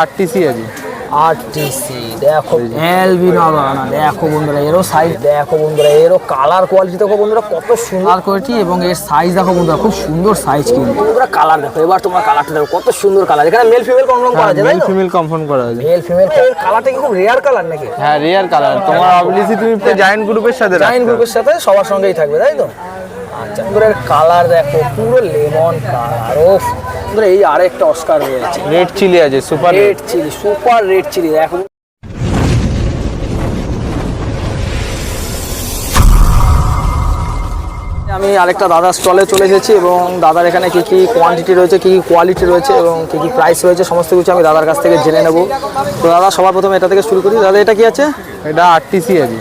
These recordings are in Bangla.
আরটিসি আছে। আরটিসি দেখো এলবিনো বাগানা দেখো বন্ধুরা এরও সাইজ দেখো বন্ধুরা এরও কালার কোয়ালিটি দেখো বন্ধুরা কত সুন্দর। কোয়ালিটি এবং এর সাইজ দেখো বন্ধুরা খুব সুন্দর সাইজ কিন্তু। বন্ধুরা কালার দেখো এবার তোমরা কালারটা দেখো কত সুন্দর কালার এখানে মেল ফিমেল কনফার্ম করা যায় মেল ফিমেল কনফার্ম করা আছে মেল ফিমেল কালারটা কি খুব রেয়ার কালার নাকি? হ্যাঁ রেয়ার কালার তোমার অবলিসি তুমি জায়েন্ট গ্রুপের সাথে জাইন গ্রুপের সাথে সবার সঙ্গেই থাকবে তাই তো? আচ্ছা বন্ধুরা কালার দেখো পুরো লেমন কালার ও বন্ধুরা এই আরেকটা অস্কার রয়েছে। রেড চিলি আছে super red chilli super red chilli দেখো আমি আরেকটা দাদার স্টলে চলে এসেছি এবং দাদার এখানে কি কি কোয়ান্টিটি রয়েছে কি কি কোয়ালিটি রয়েছে এবং কি কি প্রাইস রয়েছে সমস্ত কিছু আমি দাদার কাছ থেকে জেনে নেব। তো দাদা সবার প্রথমে এটা থেকে শুরু করি। দাদা এটা কি আছে? এটা আরটিসি আছে।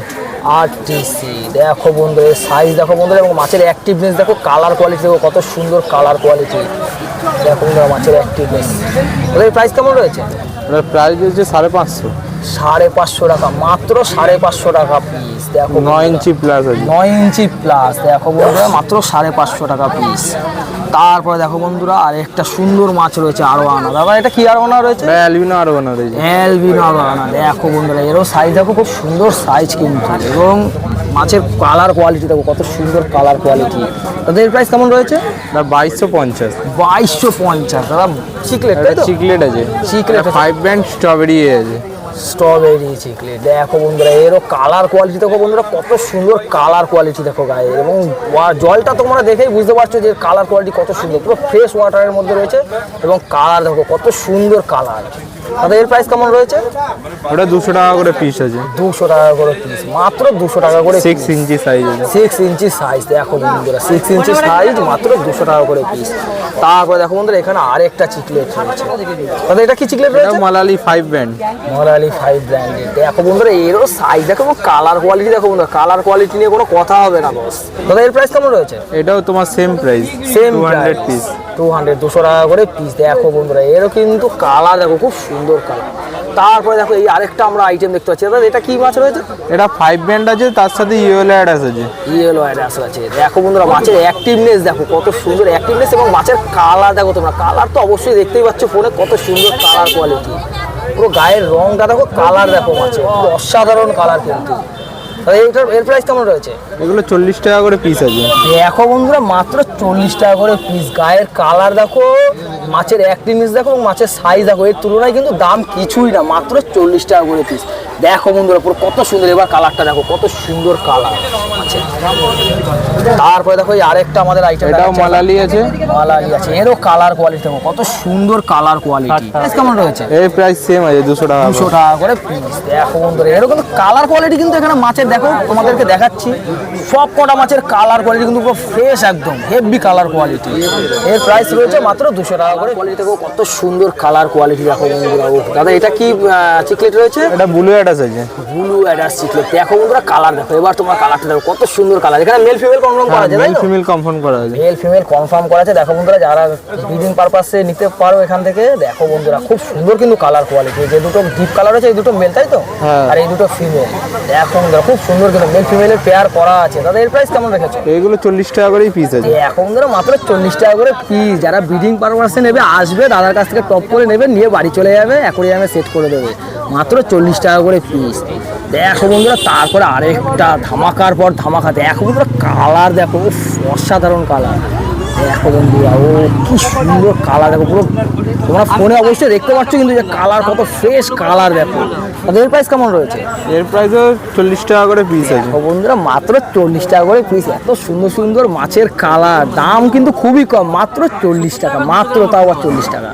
আরটিসি দেখো বন্ধু সাইজ দেখো বন্ধু এবং মাছের অ্যাক্টিভনেস দেখো কালার কোয়ালিটি দেখো কত সুন্দর কালার কোয়ালিটি দেখো বন্ধুরা মাছের ওদের প্রাইস কেমন রয়েছে? ওটার প্রাইস হচ্ছে সাড়ে পাঁচশো। সাড়ে পাঁচশো টাকা মাত্র সাড়ে পাঁচশো টাকা পিস দেখো নয় ইঞ্চি প্লাস নয় ইঞ্চি প্লাস দেখো বন্ধুরা মাত্র সাড়ে পাঁচশো টাকা পিস তারপরে দেখো বন্ধুরা আর একটা সুন্দর মাছ রয়েছে আরও আনা দাদা এটা কি আরও আনা রয়েছে? অ্যালবিনো আরও বানা রয়েছে। অ্যালবিনো আরও আনা দেখো বন্ধুরা এরও সাইজ দেখো খুব সুন্দর সাইজ কিন্তু। এবং মাছের কালার কোয়ালিটি দেখো কত সুন্দর কালার কোয়ালিটি তাদের প্রাইস কেমন রয়েছে? দাদা বাইশশো পঞ্চাশ। বাইশশো পঞ্চাশ। দাদা চিকলেট চিকলেট আছে। চিকলেট ফাইভ ব্যান্ড স্ট্রবেরি আছে। স্ট্রবেরি চিকলেট দেখো বন্ধুরা এরও কালার কোয়ালিটি দেখো বন্ধুরা কত সুন্দর কালার কোয়ালিটি দেখো গায়ে। এবং ওয়া- জলটা তোমরা দেখেই বুঝতে পারছ যে কালার কোয়ালিটি কত সুন্দর। পুরো ফ্রেশ ওয়াটারের মধ্যে রয়েছে এবং কালার দেখো কত সুন্দর কালার তাদের এর প্রাইস কেমন রয়েছে? ওটা দুশো টাকা করে পিস আছে। দুশো টাকা করে পিস মাত্র দুশো টাকা করে six inch size six inch size দেখো বন্ধুরা সিক্স ইঞ্চি সাইজ মাত্র দুশো টাকা করে পিস তারপরে দেখো বন্ধুরা এখানে আরেকটা চিকলেট রয়েছে। এটা কি চিকলেট রয়েছে? Malawi five band Malawi five ব্র্যান্ডের দেখো বন্ধুরা এরও সাইজ দেখো এবং কালার কোয়ালিটি দেখো বন্ধুরা। কালার কোয়ালিটি নিয়ে কোনো কথা হবে না বস দাদা এর প্রাইস কেমন রয়েছে? এটাও তোমার same price same hundred piece two hundred দুশো টাকা করে পিস দেখো বন্ধুরা। এরও কিন্তু কালার দেখো খুব সুন্দর কালার তারপরে দেখো এই আরেকটা আমরা আইটেম দেখতে পাচ্ছি। দাদা এটা কি মাছ রয়েছে? এটা ফাইভ ব্যান্ড আছে তার সাথে ইয়েলো অ্যাডাস আছে। ইয়েলো অ্যাডাস আছে। দেখো বন্ধুরা মাছের অ্যাক্টিভনেস দেখো কত সুন্দর অ্যাক্টিভনেস এবং মাছের কালার দেখো তোমরা। কালার তো অবশ্যই দেখতেই পাচ্ছ ফোনে কত সুন্দর কালার কোয়ালিটি পুরো গায়ের রংটা দেখো কালার দেখো পুরো অসাধারণ কালার কিন্তু। এইটার এর প্রাইস কেমন রয়েছে? এগুলো চল্লিশ টাকা করে পিস আছে। দেখো বন্ধুরা মাত্র চল্লিশ টাকা করে পিস গায়ের কালার দেখো মাছের অ্যাক্টিভিস দেখো এবং মাছের সাইজ দেখো এর তুলনায় কিন্তু দাম কিছুই না মাত্র চল্লিশ টাকা করে পিস দেখো বন্ধুরা পুরো কত সুন্দর এবার কালারটা দেখো কত সুন্দর কালার। আছে তারপরে দেখো এই আরেকটা আমাদের আইটেম এটাও মালালি আছে। মালালি আছে এরও কালার কোয়ালিটি দেখো কত সুন্দর কালার কোয়ালিটি প্রাইস কেমন রয়েছে? এর প্রাইস সেম আছে দুশো টাকা দুশো টাকা করে পিস দেখো বন্ধুরা এরকম কালার কোয়ালিটি কিন্তু এখানে মাছের দেখো তোমাদেরকে দেখাচ্ছি। সব কটা মাছের কালার কোয়ালিটি কিন্তু পুরো ফ্রেশ একদম হেভি কালার কোয়ালিটি এর প্রাইস রয়েছে মাত্র দুশো টাকা করে। কোয়ালিটি দেখো কত সুন্দর কালার কোয়ালিটি দেখো বন্ধুরা। দাদা এটা কি চিকলেট রয়েছে? এটা ব্লু অ্যাডাস আছে ব্লু অ্যাডাস চিকলেট দেখো বন্ধুরা কালার দেখো এবার তোমার কালারটা দেখো কত সুন্দর কালার। এখানে মেল ফিমেল কনফার্ম করা তাই মেল ফিমেল কনফার্ম করা আছে। মেল ফিমেল কনফার্ম করা আছে। দেখো বন্ধুরা যারা ব্রিডিং পারপাসে নিতে পারো এখান থেকে দেখো বন্ধুরা খুব সুন্দর কিন্তু কালার কোয়ালিটি যে দুটো ডিপ কালার আছে এই দুটো মেল তাই তো? হ্যাঁ। আর এই দুটো ফিমেল দেখো বন্ধুরা খুব সুন্দর কিন্তু মেল ফিমেলের পেয়ার করা আছে। দাদা এর প্রাইস কেমন রেখেছো? এগুলো চল্লিশ টাকা করেই পিস আছে। এখন ধরো মাত্র চল্লিশ টাকা করে পিস যারা ব্রিডিং পারপাসে নেবে আসবে দাদার কাছ থেকে টপ করে নেবে নিয়ে বাড়ি চলে যাবে অ্যাকোরিয়ামে সেট করে দেবে। মাত্র চল্লিশ টাকা করে পিস দেখো বন্ধুরা তারপরে আরেকটা ধামাকার পর ধামাকা। দেখো বন্ধুরা কালার দেখো অসাধারণ কালার দেখো বন্ধুরা ও কি সুন্দর কালার দেখো পুরো তোমরা ফোনে অবশ্যই দেখতে পাচ্ছ কিন্তু যে কালার কত ফ্রেশ কালার দেখো। এর প্রাইস কেমন রয়েছে? এর প্রাইসও চল্লিশ টাকা করে পিস আছে। ও বন্ধুরা মাত্র চল্লিশ টাকা করে পিস এত সুন্দর সুন্দর মাছের কালার দাম কিন্তু খুবই কম মাত্র চল্লিশ টাকা মাত্র তাও আবার চল্লিশ টাকা।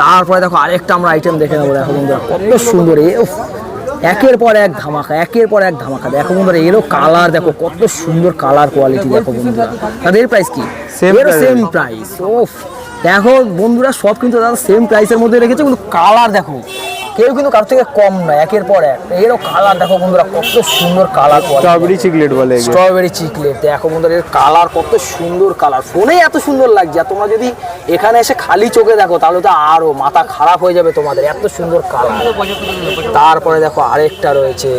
তারপরে দেখো আরেকটা আমরা আইটেম দেখে নেব দেখো বন্ধুরা কত সুন্দর এ একের পর এক ধামাকা একের পর এক ধামাকা। দেখো বন্ধুরা এরও কালার দেখো কত সুন্দর কালার কোয়ালিটি দেখো বন্ধুরা। তাদের প্রাইস কি? সেম প্রাইস ও দেখো। বন্ধুরা সব কিন্তু দাদা সেম প্রাইসের মধ্যে রেখেছে কিন্তু কালার দেখো কেউ কিন্তু কার থেকে কম নয় একের পর এক। এরও কালার দেখো বন্ধুরা কত সুন্দর কালার স্ট্রবেরি চিকলেট বলে স্ট্রবেরি চিকলেট দেখো বন্ধুরা এর কালার কত সুন্দর কালার ফোনে এত সুন্দর লাগছে আর তোমরা যদি এখানে এসে খালি চোখে দেখো তাহলে তো আরও মাথা খারাপ হয়ে যাবে তোমাদের এত সুন্দর কালার তারপরে দেখো আরেকটা রয়েছে।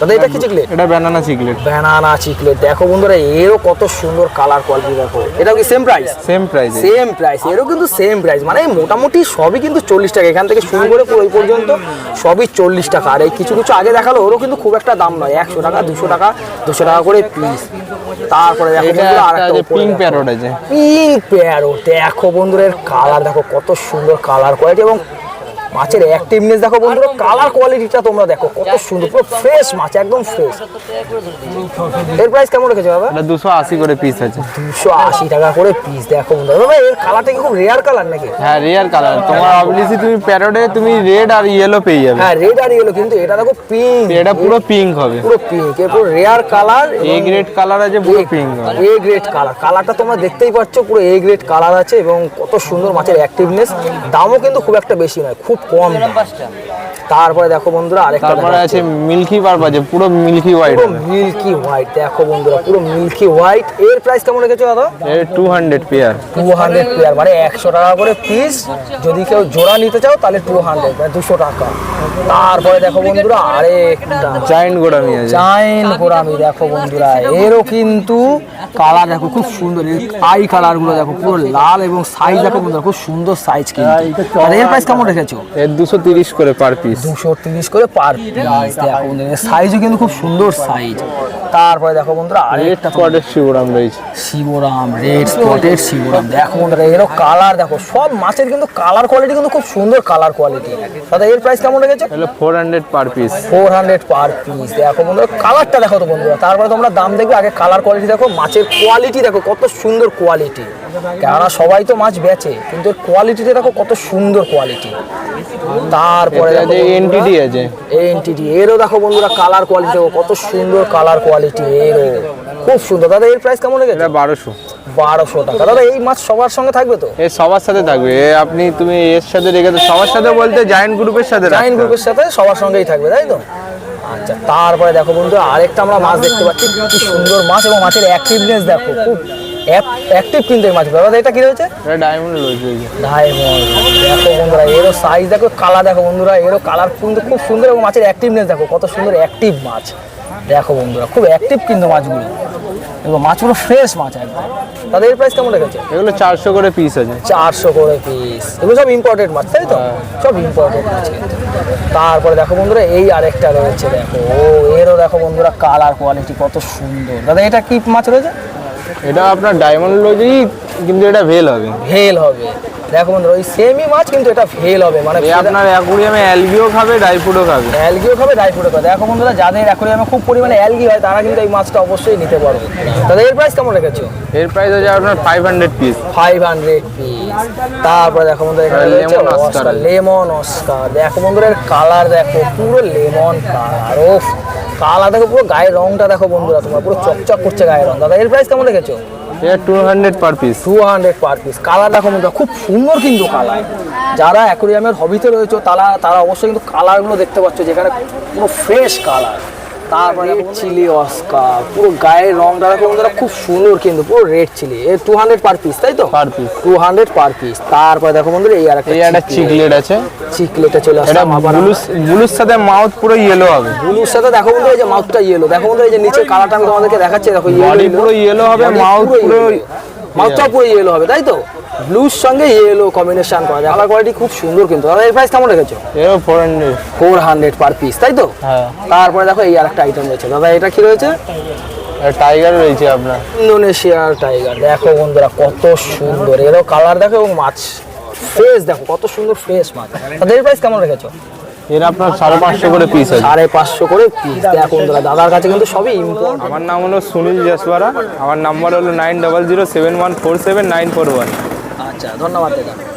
দাদা এটা কি চিকলেট? এটা ব্যানানা চিকলেট। Banana chiclet. দেখো বন্ধুরা এরও কত সুন্দর কালার কোয়ালিটি দেখো। এটাও কি সেম প্রাইস সেম প্রাইসে সেম প্রাইস এরও কিন্তু সেম প্রাইস মানে মোটামুটি সবই কিন্তু চল্লিশ টাকা। এখান থেকে শুরু করে এই পর্যন্ত সবই চল্লিশ টাকা। আর এই কিছু কিছু আগে দেখাল ওরও কিন্তু খুব একটা দাম নয়। একশো টাকা দুশো টাকা দুশো টাকা করে পিস তারপরে দেখো একটা উপরে পিঙ্ক দেখো। আছে। পিঙ্ক প্যারো দেখো বন্ধুরা এর কালার দেখো কত সুন্দর কালার কোয়ালিটি এবং মাছের অ্যাক্টিভনেস দেখো বন্ধুরা কালার কোয়ালিটিটা তোমরা দেখো কত সুন্দর পুরো ফ্রেশ মাছ একদম ফ্রেশ এর প্রাইস কেমন রেখেছো বাবা? এটা দুশো আশি করে পিস আছে। দুশো আশি টাকা করে পিস দেখো বন্ধুরা। বাবা এর কালারটা কি খুব রেয়ার কালার নাকি? হ্যাঁ রেয়ার কালার তোমার অবলিসি তুমি প্যারোডে তুমি রেড আর ইয়েলো পেয়ে যাবে। হ্যাঁ রেড আর ইয়েলো কিন্তু এটা দেখো পিঙ্ক এটা পুরো পিঙ্ক হবে। পুরো পিঙ্ক এর পুরো rare colour A grade colour আছে পুরো পিঙ্ক হবে। এ গ্রেড কালার কালারটা তোমরা দেখতেই পাচ্ছ পুরো এ গ্রেড কালার আছে এবং কত সুন্দর মাছের অ্যাক্টিভনেস দামও কিন্তু খুব একটা বেশি নয় খুব কম দাম। তারপরে দেখো বন্ধুরা আরেকটা তারপরে আছে মিল্কি পার্প আছে পুরো মিল্কি হোয়াইট পুরো মিল্কি হোয়াইট দেখো বন্ধুরা পুরো মিল্কি হোয়াইট এর প্রাইস কেমন রেখেছো দাদা? এর two hundred pair two hundred pair মানে একশো টাকা করে পিস যদি কেউ জোড়া নিতে চাও তাহলে টু হান্ড্রেড মানে দুশো টাকা। তারপরে দেখো বন্ধুরা আরেকটা। জায়েন্ট গোড়ামি আছে। চাইন গোরামি দেখো বন্ধুরা এরও কিন্তু কালার দেখো খুব সুন্দর। আই কালারগুলো দেখো পুরো লাল এবং সাইজ দেখো বন্ধুরা খুব সুন্দর সাইজ কিন্তু। আর এর প্রাইস কেমন রেখেছো? এর দুশো তিরিশ করে পার পিস দুশো তিরিশ করে পার পিস দেখো বন্ধুরা সাইজও কিন্তু খুব সুন্দর সাইজ তারপরে দেখো বন্ধুরা আরেকটা স্পটের শিবরাম রয়েছে। Severum red spotted severum. দেখো বন্ধুরা এরও কালার দেখো সব মাছের কিন্তু কালার কোয়ালিটি কিন্তু খুব সুন্দর কালার কোয়ালিটি দাদা এর প্রাইস কেমন রেখেছো? তাহলে four hundred per piece four hundred per piece দেখো বন্ধুরা কালারটা দেখো তো বন্ধুরা তারপরে তোমরা দাম দেখবে আগে কালার কোয়ালিটি দেখো মাছের কোয়ালিটি দেখো কত সুন্দর কোয়ালিটি কেননা সবাই তো মাছ বেচে কিন্তু কোয়ালিটিটা দেখো কত সুন্দর কোয়ালিটি তারপরে এতে আছে এনটিডি আছে এনটিটি এরও দেখো বন্ধুরা কালার কোয়ালিটি কত সুন্দর কালার কোয়ালিটি এরও। খুব সুন্দর। দাদা এর প্রাইস কেমন লেগেছে? এটা বারোশো। বারোশো টাকা। দাদা এই মাছ সবার সঙ্গে থাকবে তো? এ সবার সাথে থাকবে। এ আপনি তুমি এর সাথে রেখে দাও। সবার সাথে বলতে জায়েন্ট গ্রুপের সাথে জাইন গ্রুপের সাথে সবার সঙ্গেই থাকবে তাই তো? আচ্ছা তারপরে দেখো বন্ধু আরেকটা আমরা মাছ দেখতে পাচ্ছি। কি সুন্দর মাছ এবং মাছের অ্যাক্টিভনেস দেখো। খুব অ্যাক্টিভ কিন্তু এই মাছ দাদা এটা কি রয়েছে? এটা ডায়মন্ড রয়েছে ডায়মন্ড দেখো বন্ধুরা এরও সাইজ দেখো কালার দেখো বন্ধুরা এরও কালার কিন্তু খুব সুন্দর এবং মাছের অ্যাক্টিভনেস দেখো কত সুন্দর অ্যাক্টিভ মাছ। দেখো বন্ধুরা খুব অ্যাক্টিভ কিন্তু মাছগুলো। এবং মাছগুলো ফ্রেশ মাছ একদম। তাদের প্রাইস কেমন রেখেছে? এগুলো চারশো করে পিস আছে। চারশো করে পিস এগুলো সব ইম্পর্টেন্ট মাছ তাই তো? সব ইম্পর্টেন্ট মাছ তারপরে দেখো বন্ধুরা এই আরেকটা রয়েছে দেখো। ও এরও দেখো বন্ধুরা কালার কোয়ালিটি কত সুন্দর। দাদা এটা কি মাছ রয়েছে? এটা আপনার ডায়মন্ড লজি কিন্তু এটা ভেল হবে। ভেল হবে। দেখো বন্ধুরা ওই সেমই মাছ কিন্তু এটা ভেল হবে। মানে আপনার অ্যাকুরিয়ামে অ্যালবিও খাবে ডাইফুডও খাবে। অ্যালগিও খাবে ড্রাই ফ্রুটও খাবে। দেখো বন্ধুরা যাদের অ্যাকোরিয়ামে খুব পরিমাণে অ্যালগি হয় তারা কিন্তু এই মাছটা অবশ্যই নিতে পারবে। তাদের এর প্রাইস কেমন রেখেছো? এর প্রাইস হচ্ছে আপনার five hundred piece five hundred piece তারপরে দেখো বন্ধুরা এখানে লেমন অস্কার লেমন অস্কার দেখো বন্ধুরা এর কালার দেখো পুরো লেমন কালার ও কালার দেখো পুরো গায়ের রংটা দেখো বন্ধুরা তোমার পুরো চকচক করছে গায়ের রং। দাদা এর প্রাইস কেমন রেখেছো এটা two hundred per piece two hundred per piece colour দেখো বন্ধুরা খুব সুন্দর কিন্তু কালার। যারা অ্যাকোরিয়ামের হবিতে রয়েছে তারা তারা অবশ্যই কিন্তু কালারগুলো দেখতে পাচ্ছ যেখানে পুরো ফ্রেশ কালার। তারপরে চিলি অস্কার পুরো গায়ের রংটা দেখো বন্ধুরা খুব সুন্দর কিন্তু পুরো রেড চিলি এ টু হান্ড্রেড পার পিস তাই তো? Per piece two hundred per piece তারপরে দেখো বন্ধুরা এই আর একটা চিকলেট আছে। চিকলেটে চলে আবার ব্লুর সাথে মাউথ পুরো ইয়েলো হবে। ব্লুর সাথে দেখো বন্ধুরা এই যে মাউথটা ইয়েলো দেখো বন্ধুরা এই যে নিচের কালারটা আমি তোমাদেরকে দেখাচ্ছি দেখো বডি পুরো ইয়েলো হবে মাউথ পুরো মাউথটা পুরো ইয়েলো হবে তাই তো? ব্লুর সঙ্গে ইয়েলো কম্বিনেশন করা। যায় কালার কোয়ালিটি খুব সুন্দর কিন্তু। দাদা এর প্রাইস কেমন রেখেছো? এরও four hundred four hundred per piece তাই তো? হ্যাঁ। তারপরে দেখো এই আরেকটা আইটেম রয়েছে। দাদা এটা কি রয়েছে? টাইগার রয়েছে আপনার। ইন্দোনেশিয়ার টাইগার দেখো বন্ধুরা কত সুন্দর। এরও কালার দেখো এবং মাছ। ফ্রেশ দেখো কত সুন্দর ফ্রেশ মাছ। তাদের প্রাইস কেমন রেখেছো? এর আপনার সাড়ে পাঁচশো করে পিস আছে। সাড়ে পাঁচশো করে পিস দেখো বন্ধুরা দাদার কাছে কিন্তু সবই ইম্পোর্ট আমার নাম হলো সুনীল জসওয়ারা আমার নাম্বার হলো nine double zero seven one four seven nine four one আচ্ছা ধন্যবাদ দাদা।